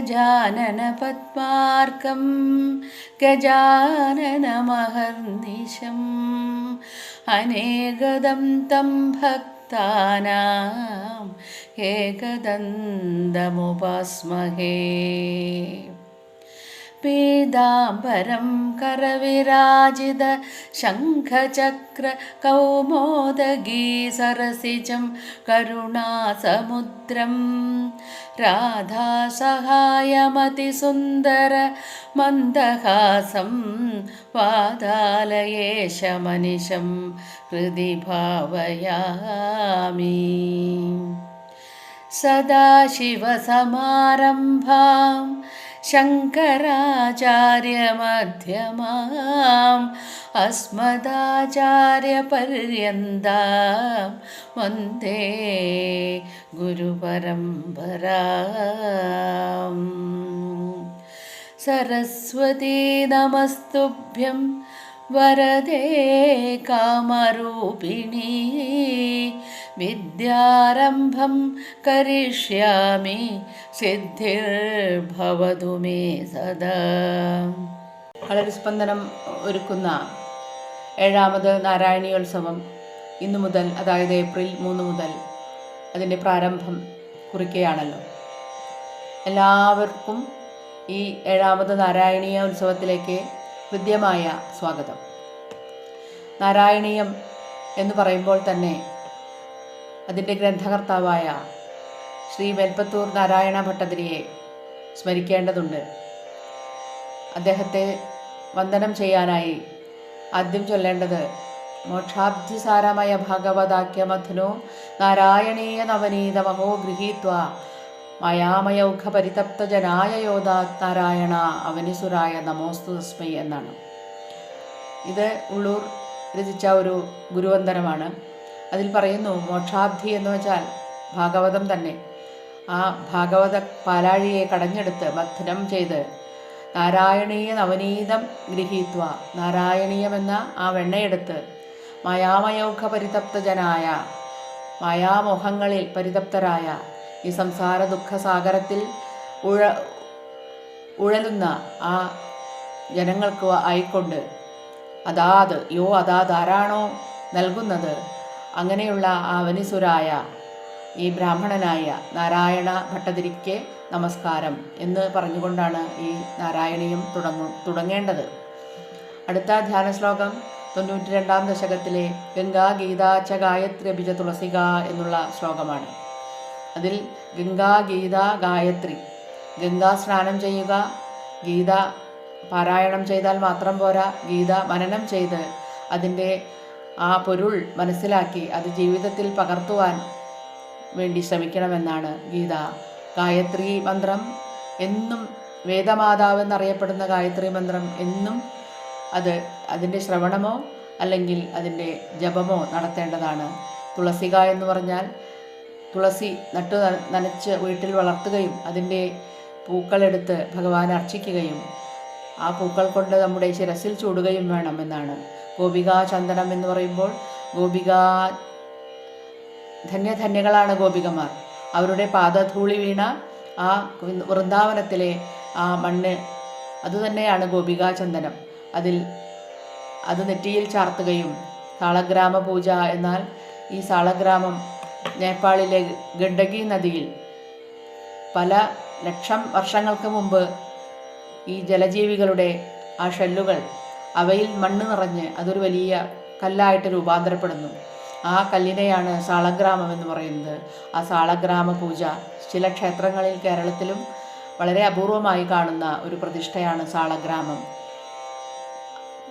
ഗജാനന ഗജാനനപത്മാർക്കം ഗജാനനമഹർനിശം. അനേകദം തം ഭക്താനാം ഏകദന്തമുപാസ്മഹേ. बरं करविराजितशङ्खचक्रकौमोदगीसरसिजं करुणासमुद्रं। राधासहायमतिसुन्दरमन्दहासं पादालयेशमनिशं हृदि भावयामि। सदाशिवसमारम्भाम् शङ्कराचार्यमध्यमाम् अस्मदाचार्यपर्यन्तां वन्दे गुरुपरम्पराम्। सरस्वती नमस्तुभ्यं वरदे कामरूपिणी വിദ്യാരംഭം കരിഷ്യാമി സിദ്ധിർഭവതു മേ സദാ. കളരിസ്പന്ദനം ഒരുക്കുന്ന ഏഴാമത് നാരായണീയോത്സവം ഇന്നു മുതൽ അതായത് ഏപ്രിൽ മൂന്ന് മുതൽ അതിന്റെ പ്രാരംഭം കുറിക്കുകയാണല്ലോ. എല്ലാവർക്കും ഈ ഏഴാമത് നാരായണീയ ഉത്സവത്തിലേക്ക് ഹൃദ്യമായ സ്വാഗതം. നാരായണീയം എന്ന് പറയുമ്പോൾ തന്നെ അതിന്റെ ഗ്രന്ഥകർത്താവായ ശ്രീ വെൽപത്തൂർ നാരായണ ഭട്ടതിരിയെ സ്മരിക്കേണ്ടതുണ്ട്. അദ്ദേഹത്തെ വന്ദനം ചെയ്യാനായി ആദ്യം ചൊല്ലേണ്ടത് മോക്ഷാബ്ധിസാരമായ ഭാഗവതാക്യമധുനോ നാരായണീയ നവനീത മഹോ ഗൃഹീത്വ മയാമയൗഖ പരിതപ്ത ജനായ യോധാ നാരായണ അവനിസുരായ നമോസ്തു തസ്മൈ എന്നാണ്. ഇത് ഉള്ളൂർ രചിച്ച ഒരു ഗുരുവന്ദനമാണ് അതിൽ പറയുന്നു മോക്ഷാബ്ധി എന്ന് വെച്ചാൽ ഭാഗവതം തന്നെ. ആ ഭാഗവത പാലാഴിയെ കടഞ്ഞെടുത്ത് മഥനം ചെയ്ത് നാരായണീയ നവനീതം ഗൃഹീത്വ നാരായണീയമെന്ന ആ വെണ്ണയെടുത്ത് മായാമയൗഖ പരിതപ്തജനായ മായാമോഹങ്ങളിൽ പരിതപ്തരായ ഈ സംസാര ദുഃഖസാഗരത്തിൽ ഉഴ ഉഴലുന്ന ആ ജനങ്ങൾക്ക് ആയിക്കൊണ്ട് അതാത് യോ അതാത് ആരാണോ നൽകുന്നത് അങ്ങനെയുള്ള ആ വനിസുരായ ഈ ബ്രാഹ്മണനായ നാരായണ ഭട്ടതിരിക്ക് നമസ്കാരം എന്ന് പറഞ്ഞുകൊണ്ടാണ് ഈ നാരായണീയം തുടങ്ങു തുടങ്ങേണ്ടത്. അടുത്ത ധ്യാന ശ്ലോകം തൊണ്ണൂറ്റി രണ്ടാം ദശകത്തിലെ ഗംഗാ ഗീതാ ച ഗായത്രി അഭിജ തുളസിക എന്നുള്ള ശ്ലോകമാണ്. അതിൽ ഗംഗാ ഗീത ഗായത്രി ഗംഗാ സ്നാനം ചെയ്യുക ഗീത പാരായണം ചെയ്താൽ മാത്രം പോരാ ഗീത മനനം ചെയ്ത് അതിന്റെ ആ പൊരുൾ മനസ്സിലാക്കി അത് ജീവിതത്തിൽ പകർത്തുവാൻ വേണ്ടി ശ്രമിക്കണമെന്നാണ് ഗീത. ഗായത്രി മന്ത്രം എന്നും വേദമാതാവ് എന്നറിയപ്പെടുന്ന ഗായത്രി മന്ത്രം എന്നും അത് അതിന്റെ ശ്രവണമോ അല്ലെങ്കിൽ അതിന്റെ ജപമോ നടത്തേണ്ടതാണ്. തുളസിക എന്ന് പറഞ്ഞാൽ തുളസി നട്ടു നനച്ച് വീട്ടിൽ വളർത്തുകയും അതിന്റെ പൂക്കളെടുത്ത് ഭഗവാൻ അർച്ചിക്കുകയും ആ പൂക്കൾ കൊണ്ട് നമ്മുടെ ശിരസിൽ ചൂടുകയും വേണം എന്നാണ് ഗോപികാ ചന്ദനം എന്ന് പറയുമ്പോൾ ഗോപികാ ധന്യധന്യകളാണ് ഗോപികമാർ. അവരുടെ പാദധൂളി വീണ ആ വൃന്ദാവനത്തിലെ ആ മണ്ണ് അതുതന്നെയാണ് ഗോപികാ ചന്ദനം. അതിൽ അത് നെറ്റിയിൽ ചാർത്തുകയും സാളഗ്രാമ പൂജ എന്നാൽ ഈ സാളഗ്രാമം നേപ്പാളിലെ ഗണ്ഡകി നദിയിൽ പല ലക്ഷം വർഷങ്ങൾക്ക് മുമ്പ് ഈ ജലജീവികളുടെ ആ ഷെല്ലുകൾ അവയിൽ മണ്ണ് നിറഞ്ഞ് അതൊരു വലിയ കല്ലായിട്ട് രൂപാന്തരപ്പെടുന്നു. ആ കല്ലിനെയാണ് സാളഗ്രാമം എന്ന് പറയുന്നത്. ആ സാളഗ്രാമ പൂജ ചില ക്ഷേത്രങ്ങളിൽ കേരളത്തിലും വളരെ അപൂർവമായി കാണുന്ന ഒരു പ്രതിഷ്ഠയാണ് സാളഗ്രാമം.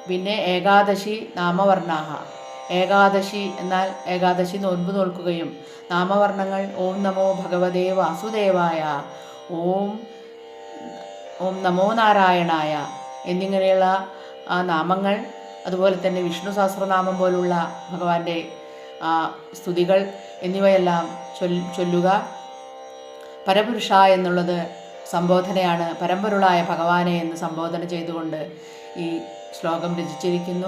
പിന്നെ ഏകാദശി നാമവർണാഹ ഏകാദശി എന്നാൽ ഏകാദശി നോൻപ് നോൽക്കുകയും നാമവർണങ്ങൾ ഓം നമോ ഭഗവതേ വാസുദേവായ ഓം ഓം നമോ നാരായണായ എന്നിങ്ങനെയുള്ള നാമങ്ങൾ അതുപോലെ തന്നെ വിഷ്ണു സഹസ്രനാമം പോലുള്ള ഭഗവാന്റെ ആ സ്തുതികൾ എന്നിവയെല്ലാം ചൊല്ലുക. പരപുരുഷ എന്നുള്ളത് സംബോധനയാണ്. പരമ്പരുളായ ഭഗവാനെ എന്ന് സംബോധന ചെയ്തുകൊണ്ട് ഈ ശ്ലോകം രചിച്ചിരിക്കുന്നു.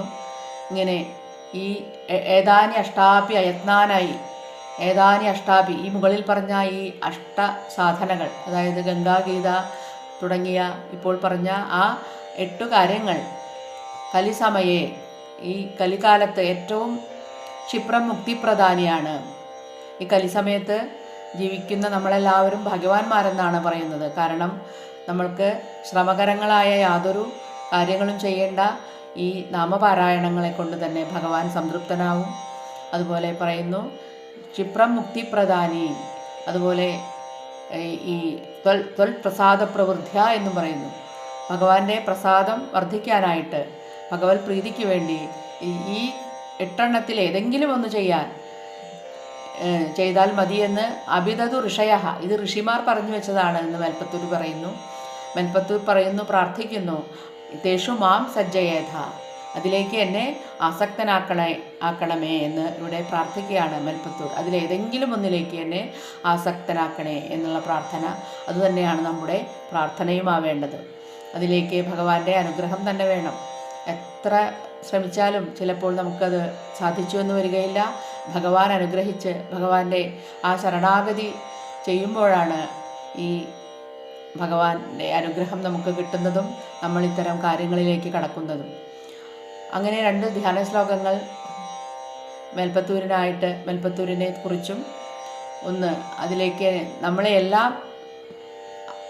ഇങ്ങനെ ഈ ഏതാനി അഷ്ടാപി അയത്നാനായി ഏതാനി അഷ്ടാപി ഈ മുകളിൽ പറഞ്ഞ ഈ അഷ്ട സാധനകൾ അതായത് ഗംഗാഗീത തുടങ്ങിയ ഇപ്പോൾ പറഞ്ഞ ആ എട്ടു കാര്യങ്ങൾ കലിസമയെ ഈ കലികാലത്ത് ഏറ്റവും ക്ഷിപ്രം മുക്തിപ്രധാനിയാണ്. ഈ കലിസമയത്ത് ജീവിക്കുന്ന നമ്മളെല്ലാവരും ഭഗവാന്മാരെന്നാണ് പറയുന്നത്. കാരണം നമ്മൾക്ക് ശ്രമകരങ്ങളായ യാതൊരു കാര്യങ്ങളും ചെയ്യേണ്ട ഈ നാമപാരായണങ്ങളെ കൊണ്ട് തന്നെ ഭഗവാൻ സംതൃപ്തനാവും. അതുപോലെ പറയുന്നു ക്ഷിപ്രം മുക്തിപ്രധാനി. അതുപോലെ ഈ ത്വൽ ത്വൽ പ്രസാദ പ്രവൃദ്ധ്യ എന്നും പറയുന്നു. ഭഗവാന്റെ പ്രസാദം വർദ്ധിക്കാനായിട്ട് ഭഗവത് പ്രീതിക്ക് വേണ്ടി ഈ എട്ടെണ്ണത്തിൽ ഏതെങ്കിലും ഒന്ന് ചെയ്യാൻ ചെയ്താൽ മതിയെന്ന് അഭിതതു ഋഷയ. ഇത് ഋഷിമാർ പറഞ്ഞു വെച്ചതാണ് എന്ന് മെൽപ്പത്തൂർ പറയുന്നു. മെൽപ്പത്തൂർ പറയുന്നു പ്രാർത്ഥിക്കുന്നു തേഷു മാം സജ്ജയേധ. അതിലേക്ക് എന്നെ ആസക്തനാക്കണേ ആക്കണമേ എന്ന് ഇവിടെ പ്രാർത്ഥിക്കുകയാണ് മെൽപ്പത്തൂർ. അതിലേതെങ്കിലും ഒന്നിലേക്ക് എന്നെ ആസക്തനാക്കണേ എന്നുള്ള പ്രാർത്ഥന അതുതന്നെയാണ് നമ്മുടെ പ്രാർത്ഥനയുമാവേണ്ടത്. അതിലേക്ക് ഭഗവാന്റെ അനുഗ്രഹം തന്നെ വേണം. എത്ര ശ്രമിച്ചാലും ചിലപ്പോൾ നമുക്കത് സാധിച്ചു എന്ന് വരികയില്ല. ഭഗവാൻ അനുഗ്രഹിച്ച് ഭഗവാന്റെ ആ ശരണാഗതി ചെയ്യുമ്പോഴാണ് ഈ ഭഗവാന്റെ അനുഗ്രഹം നമുക്ക് കിട്ടുന്നതും നമ്മൾ ഇത്തരം കാര്യങ്ങളിലേക്ക് കടക്കുന്നതും. അങ്ങനെ രണ്ട് ധ്യാന ശ്ലോകങ്ങൾ മേൽപ്പത്തൂരിനായിട്ട് മേൽപ്പത്തൂരിനെ കുറിച്ചും ഒന്ന് അതിലേക്ക് നമ്മളെ എല്ലാം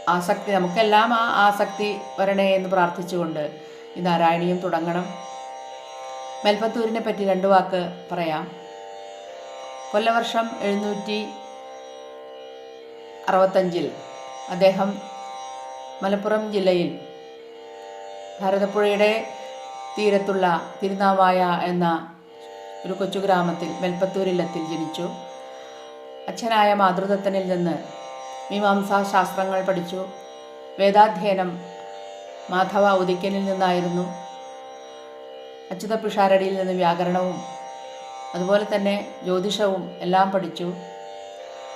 ആസക്തി നമുക്കെല്ലാം ആ ആസക്തി വരണേ എന്ന് പ്രാർത്ഥിച്ചുകൊണ്ട് ഈ നാരായണീയം തുടങ്ങണം. മെൽപ്പത്തൂരിനെ പറ്റി രണ്ട് വാക്ക് പറയാം. കൊല്ലവർഷം എഴുന്നൂറ്റി അറുപത്തഞ്ചിൽ അദ്ദേഹം മലപ്പുറം ജില്ലയിൽ ഭാരതപ്പുഴയുടെ തീരത്തുള്ള തിരുനാവായ എന്ന ഒരു കൊച്ചു ഗ്രാമത്തിൽ മെൽപ്പത്തൂരില്ലത്തിൽ ജനിച്ചു. അച്ഛനായ മാതൃദത്തനിൽ നിന്ന് മീമാംസാ ശാസ്ത്രങ്ങൾ പഠിച്ചു. വേദാധ്യയനം മാധവ ഉദിക്കനിൽ നിന്നായിരുന്നു. അച്യുത പിഷാരടിയിൽ നിന്ന് വ്യാകരണവും അതുപോലെ തന്നെ ജ്യോതിഷവും എല്ലാം പഠിച്ചു.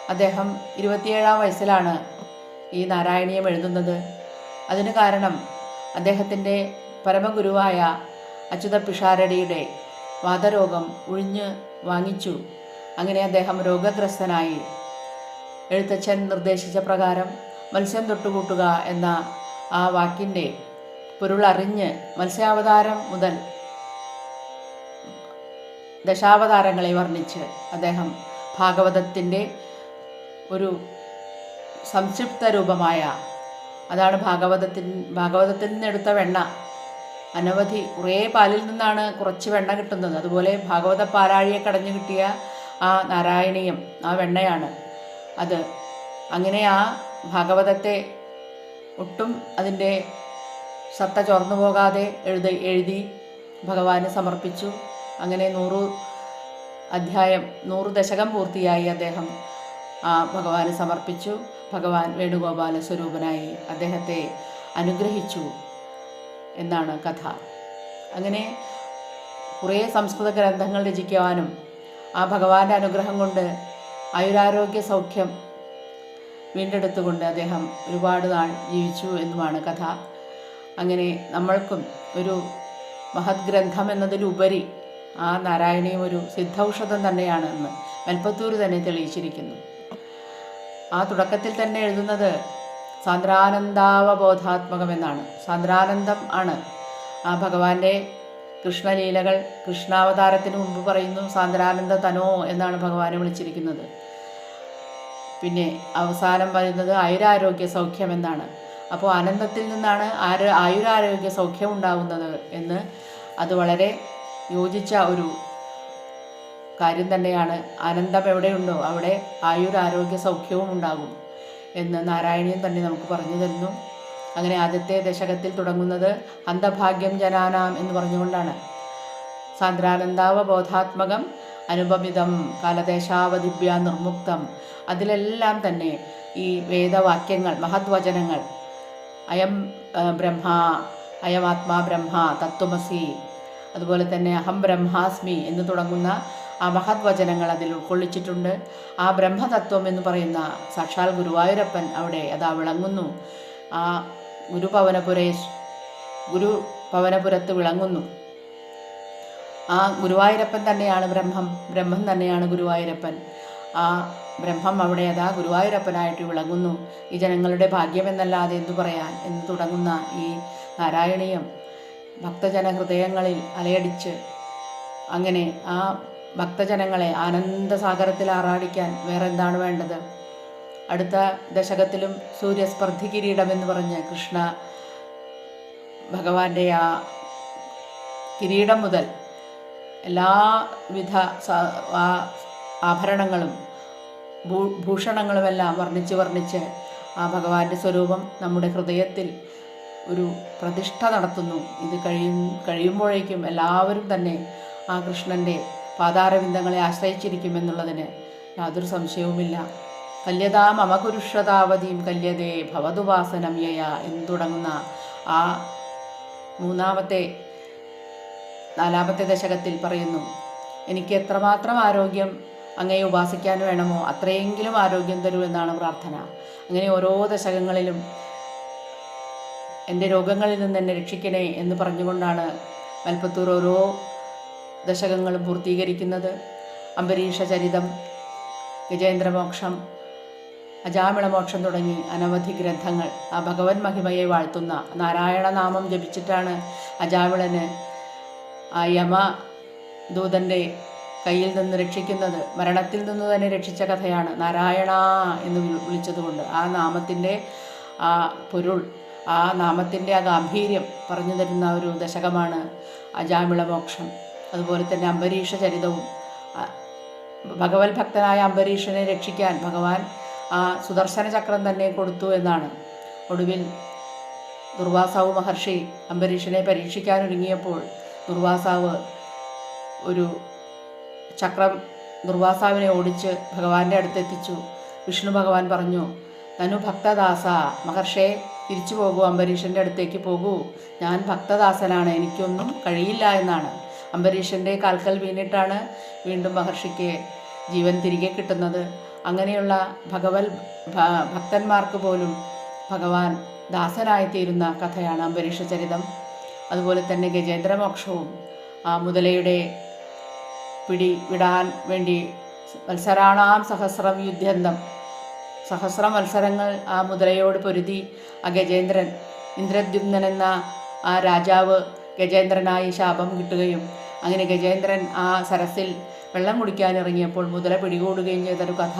അദ്ദേഹം ഇരുപത്തിയേഴാം വയസ്സിലാണ് ഈ നാരായണീയം എഴുതുന്നത്. അതിന് കാരണം അദ്ദേഹത്തിന്റെ പരമഗുരുവായ അച്യുത പിഷാരടിയുടെ വാതരോഗം ഒഴിഞ്ഞ് വാങ്ങിച്ചു. അങ്ങനെ അദ്ദേഹം രോഗഗ്രസ്തനായി. എഴുത്തച്ഛൻ നിർദ്ദേശിച്ച പ്രകാരം മത്സ്യം തൊട്ടുകൂട്ടുക എന്ന ആ വാക്കിന്റെ പൊരുളറിഞ്ഞ് മത്സ്യാവതാരം മുതൽ ദശാവതാരങ്ങളെ വർണിച്ച് അദ്ദേഹം ഭാഗവതത്തിന്റെ ഒരു സംക്ഷിപ്ത രൂപമായ അതാണ് ഭാഗവതത്തിൽ ഭാഗവതത്തിൽ നിന്നെടുത്ത വെണ്ണ. അനവധി കുറേ പാലിൽ നിന്നാണ് കുറച്ച് വെണ്ണ കിട്ടുന്നത്. അതുപോലെ ഭാഗവത പാലാഴിയെ കടഞ്ഞു കിട്ടിയ ആ നാരായണീയം ആ വെണ്ണയാണ്. അത് അങ്ങനെ ആ ഭാഗവതത്തെ ഒട്ടും അതിന്റെ സത്ത ചോർന്നു പോകാതെ എഴുത എഴുതി ഭഗവാന് സമർപ്പിച്ചു. അങ്ങനെ നൂറ് അധ്യായം നൂറ് ദശകം പൂർത്തിയായി അദ്ദേഹം ആ ഭഗവാന് സമർപ്പിച്ചു. ഭഗവാൻ വേണുഗോപാല സ്വരൂപനായി അദ്ദേഹത്തെ അനുഗ്രഹിച്ചു എന്നാണ് കഥ. അങ്ങനെ കുറേ സംസ്കൃത ഗ്രന്ഥങ്ങൾ രചിക്കുവാനും ആ ഭഗവാന്റെ അനുഗ്രഹം കൊണ്ട് ആയുരാരോഗ്യ സൗഖ്യം വീണ്ടെടുത്തുകൊണ്ട് അദ്ദേഹം ഒരുപാട് നാൾ ജീവിച്ചു എന്നുമാണ് കഥ. അങ്ങനെ നമ്മൾക്കും ഒരു മഹത് ഗ്രന്ഥം എന്നതിലുപരി ആ നാരായണീയം ഒരു സിദ്ധൌഷധം തന്നെയാണ് മെൽപ്പത്തൂർ തന്നെ തെളിയിച്ചിരിക്കുന്നു. ആ തുടക്കത്തിൽ തന്നെ എഴുതുന്നത് സാന്ദ്രാനന്ദാവബോധാത്മകമെന്നാണ്. സാന്ദ്രാനന്ദം ആണ്. ആ ഭഗവാന്റെ കൃഷ്ണലീലകൾ കൃഷ്ണാവതാരത്തിന് മുമ്പ് പറയുന്നു സാന്ദ്രാനന്ദ തനോ എന്നാണ് ഭഗവാനെ വിളിച്ചിരിക്കുന്നത്. പിന്നെ അവസാനം പറയുന്നത് ആയുരാരോഗ്യ സൗഖ്യം എന്നാണ്. അപ്പോൾ ആനന്ദത്തിൽ നിന്നാണ് ആരോ ആയുരാരോഗ്യ സൗഖ്യം ഉണ്ടാകുന്നത് എന്ന് അത് വളരെ യോജിച്ച ഒരു കാര്യം തന്നെയാണ്. ആനന്ദം എവിടെയുണ്ടോ അവിടെ ആയുരാരോഗ്യ സൗഖ്യവും ഉണ്ടാകും എന്ന് നാരായണീയൻ തന്നെ നമുക്ക് പറഞ്ഞു തരുന്നു. അങ്ങനെ ആദ്യത്തെ ദശകത്തിൽ തുടങ്ങുന്നത് അന്ധഭാഗ്യം ജനാനാം എന്ന് പറഞ്ഞുകൊണ്ടാണ്. സാന്ദ്രാനന്ദാവബോധാത്മകം അനുപമിതം കാലദേശാവധിഭ്യ നിർമുക്തം. അതിലെല്ലാം തന്നെ ഈ വേദവാക്യങ്ങൾ മഹദ്വചനങ്ങൾ അയം ബ്രഹ്മ അയമാത്മാ ബ്രഹ്മ തത്വമസി അതുപോലെ തന്നെ അഹം ബ്രഹ്മാസ്മി എന്ന് തുടങ്ങുന്ന ആ മഹത് വചനങ്ങൾ അതിൽ ഉൾക്കൊള്ളിച്ചിട്ടുണ്ട്. ആ ബ്രഹ്മതത്വം എന്ന് പറയുന്ന സാക്ഷാൽ ഗുരുവായൂരപ്പൻ അവിടെ അതാ വിളങ്ങുന്നു. ആ ഗുരുപവനപുരേഷ് ഗുരു പവനപുരത്ത് വിളങ്ങുന്നു. ആ ഗുരുവായൂരപ്പൻ തന്നെയാണ് ബ്രഹ്മം. ബ്രഹ്മം തന്നെയാണ് ഗുരുവായൂരപ്പൻ. ആ ബ്രഹ്മം അവിടെ അതാ ഗുരുവായൂരപ്പനായിട്ട് വിളങ്ങുന്നു. ഈ ജനങ്ങളുടെ ഭാഗ്യമെന്നല്ലാതെ എന്തു പറയാൻ എന്ന് തുടങ്ങുന്ന ഈ നാരായണീയം ഭക്തജന ഹൃദയങ്ങളിൽ അലയടിച്ച് അങ്ങനെ ആ ഭക്തജനങ്ങളെ ആനന്ദസാഗരത്തിൽ ആറാടിക്കാൻ വേറെ എന്താണ് വേണ്ടത്? അടുത്ത ദശകത്തിലും സൂര്യസ്പർദ്ധി കിരീടം എന്ന് പറഞ്ഞ് കൃഷ്ണ ഭഗവാന്റെ ആ കിരീടം മുതൽ എല്ലാവിധ ആഭരണങ്ങളും ഭൂഷണങ്ങളുമെല്ലാം വർണിച്ച് വർണിച്ച് ആ ഭഗവാന്റെ സ്വരൂപം നമ്മുടെ ഹൃദയത്തിൽ ഒരു പ്രതിഷ്ഠ നടത്തുന്നു. ഇത് കഴിയും കഴിയുമ്പോഴേക്കും എല്ലാവരും തന്നെ ആ കൃഷ്ണന്റെ പാതാരവിന്ദങ്ങളെ ആശ്രയിച്ചിരിക്കുമെന്നുള്ളതിന് യാതൊരു സംശയവുമില്ല. കല്യതാ മമകുരുഷതാവതിയും കല്യതേ ഭവതുപാസനം യയ എന്ന് തുടങ്ങുന്ന ആ മൂന്നാമത്തെ നാലാമത്തെ ദശകത്തിൽ പറയുന്നു എനിക്ക് എത്രമാത്രം ആരോഗ്യം അങ്ങയെ ഉപാസിക്കാൻ വേണമോ അത്രയെങ്കിലും ആരോഗ്യം തരൂ എന്നാണ് പ്രാർത്ഥന. അങ്ങനെ ഓരോ ദശകങ്ങളിലും എന്റെ രോഗങ്ങളിൽ നിന്ന് എന്നെ രക്ഷിക്കണേ എന്ന് പറഞ്ഞുകൊണ്ടാണ് മൽപ്പത്തൂർ ഓരോ ദശകങ്ങളും പൂർത്തീകരിക്കുന്നത്. അംബരീഷ ചരിതം ഗജേന്ദ്രമോക്ഷം അജാമിളമോക്ഷം തുടങ്ങി അനവധി ഗ്രന്ഥങ്ങൾ ആ ഭഗവൻ മഹിമയെ വാഴ്ത്തുന്ന നാരായണനാമം ജപിച്ചിട്ടാണ് അജാമിളന് ആ യമ ദൂതന്റെ കയ്യിൽ നിന്ന് രക്ഷിക്കുന്നത് മരണത്തിൽ നിന്ന് തന്നെ രക്ഷിച്ച കഥയാണ്. നാരായണ എന്ന് വിളിച്ചതുകൊണ്ട് ആ നാമത്തിന്റെ ആ പൊരുൾ ആ നാമത്തിന്റെ ആ ഗാംഭീര്യം പറഞ്ഞു തരുന്ന ഒരു ദശകമാണ് അജാമിളമോക്ഷം. അതുപോലെ തന്നെ അംബരീഷ ചരിതവും ഭഗവത് ഭക്തനായ അംബരീഷനെ രക്ഷിക്കാൻ ഭഗവാൻ ആ സുദർശന ചക്രം തന്നെ കൊടുത്തു എന്നാണ്. ഒടുവിൽ ദുർവാസാവ് മഹർഷി അംബരീഷനെ പരീക്ഷിക്കാനൊരുങ്ങിയപ്പോൾ ദുർവാസാവ് ഒരു ചക്രം ദുർവാസാവിനെ ഓടിച്ച് ഭഗവാന്റെ അടുത്തെത്തിച്ചു. വിഷ്ണു ഭഗവാൻ പറഞ്ഞു തനു ഭക്തദാസ മഹർഷേ തിരിച്ചു പോകൂ അംബരീഷന്റെ അടുത്തേക്ക് പോകൂ. ഞാൻ ഭക്തദാസനാണ് എനിക്കൊന്നും കഴിയില്ല എന്നാണ്. അംബരീഷന്റെ കാൽക്കൽ വീണിട്ടാണ് വീണ്ടും മഹർഷിക്ക് ജീവൻ തിരികെ കിട്ടുന്നത്. അങ്ങനെയുള്ള ഭഗവൽ ഭക്തന്മാർക്ക് പോലും ഭഗവാൻ ദാസനായിത്തീരുന്ന കഥയാണ് അംബരീഷ ചരിതം. അതുപോലെ തന്നെ ഗജേന്ദ്രമോക്ഷവും മുതലയുടെ പിടി വിടാൻ വേണ്ടി മത്സരാണാം സഹസ്രം യുദ്ധന്തം സഹസ്ര മത്സരങ്ങൾ ആ മുതലയോട് പൊരുതി ആ ഗജേന്ദ്രൻ ഇന്ദ്രദ്യുമ്നൻ എന്ന ആ രാജാവ് ഗജേന്ദ്രനായി ശാപം കിട്ടുകയും അങ്ങനെ ഗജേന്ദ്രൻ ആ സരസിൽ വെള്ളം കുടിക്കാൻ ഇറങ്ങിയപ്പോൾ മുതല പിടികൂടുകയും ചെയ്തൊരു കഥ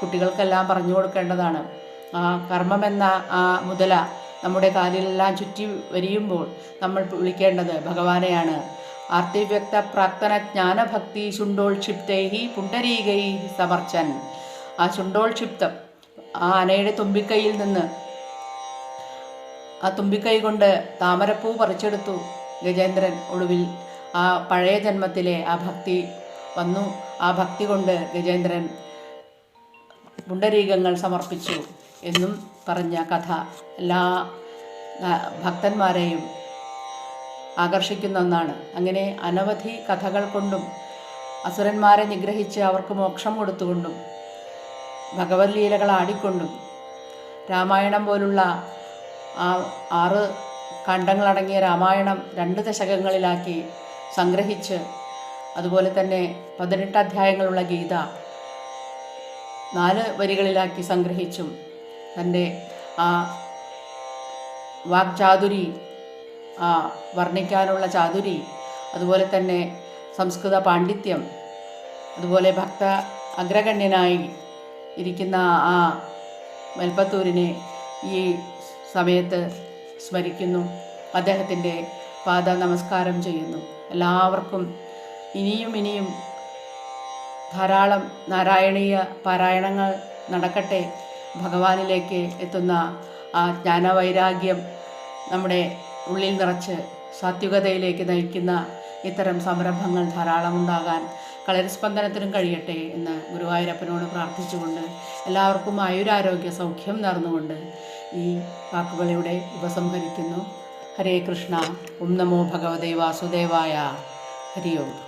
കുട്ടികൾക്കെല്ലാം പറഞ്ഞു കൊടുക്കേണ്ടതാണ്. ആ കർമ്മമെന്ന ആ മുതല നമ്മുടെ കാലിലെല്ലാം ചുറ്റി വരിയുമ്പോൾ നമ്മൾ വിളിക്കേണ്ടത് ഭഗവാനെയാണ്. ആർത്തിവ്യക്ത പ്രാർത്ഥന ജ്ഞാനഭക്തി ചുണ്ടോൾ ക്ഷിപ്തൈഹി പുണ്ടരീകൈ സമർച്ചൻ. ആ ചുണ്ടോൾ ക്ഷിപ്തം ആ അനയുടെ തുമ്പിക്കൈയിൽ നിന്ന് ആ തുമ്പിക്കൈ കൊണ്ട് താമരപ്പൂ പറിച്ചെടുത്തു ഗജേന്ദ്രൻ ഒടുവിൽ ആ പഴയ ജന്മത്തിലെ ആ ഭക്തി വന്നു. ആ ഭക്തി കൊണ്ട് ഗജേന്ദ്രൻ പുണ്ടരീകങ്ങൾ സമർപ്പിച്ചു. എന്നും പറഞ്ഞ കഥ. എല്ലാ ഭക്തന്മാരെയും ആകർഷിക്കുന്ന ഒന്നാണ്. അങ്ങനെ അനവധി കഥകൾ കൊണ്ടും അസുരന്മാരെ നിഗ്രഹിച്ച് അവർക്ക് മോക്ഷം കൊടുത്തുകൊണ്ടും ഭഗവത് ലീലകൾ ആടിക്കൊണ്ടും രാമായണം പോലുള്ള ആ ആറ് ഖണ്ഡങ്ങളടങ്ങിയ രാമായണം രണ്ട് ദശകങ്ങളിലാക്കി സംഗ്രഹിച്ച് അതുപോലെ തന്നെ പതിനെട്ട് അധ്യായങ്ങളുള്ള ഗീത നാല് വരികളിലാക്കി സംഗ്രഹിച്ചും തന്റെ ആ വാക്ചാതുരി ആ വർണിക്കാനുള്ള ചാതുരി അതുപോലെ തന്നെ സംസ്കൃത പാണ്ഡിത്യം അതുപോലെ ഭക്ത അഗ്രഗണ്യനായി ഇരിക്കുന്ന ആ മൽപ്പത്തൂരിനെ ഈ സമയത്ത് സ്മരിക്കുന്നു. അദ്ദേഹത്തിന്റെ പാദ നമസ്കാരം ചെയ്യുന്നു. എല്ലാവർക്കും ഇനിയും ഇനിയും ധാരാളം നാരായണീയ പാരായണങ്ങൾ നടക്കട്ടെ. ഭഗവാനിലേക്ക് എത്തുന്ന ആ ജ്ഞാനവൈരാഗ്യം നമ്മുടെ ഉള്ളിൽ നിറച്ച് സാത്വികതയിലേക്ക് നയിക്കുന്ന ഇത്തരം സംരംഭങ്ങൾ ധാരാളമുണ്ടാകാൻ കളരിസ്പന്ദനത്തിനും കഴിയട്ടെ എന്ന് ഗുരുവായൂരപ്പനോട് പ്രാർത്ഥിച്ചുകൊണ്ട് എല്ലാവർക്കും ആയുരാരോഗ്യ സൗഖ്യം നേർന്നുകൊണ്ട് ഈ വാക്കുകളിലൂടെ ഉപസംഹരിക്കുന്നു. ഹരേ കൃഷ്ണ. ഉം നമോ ഭഗവതേ വാസുദേവായ. ഹരി ഓം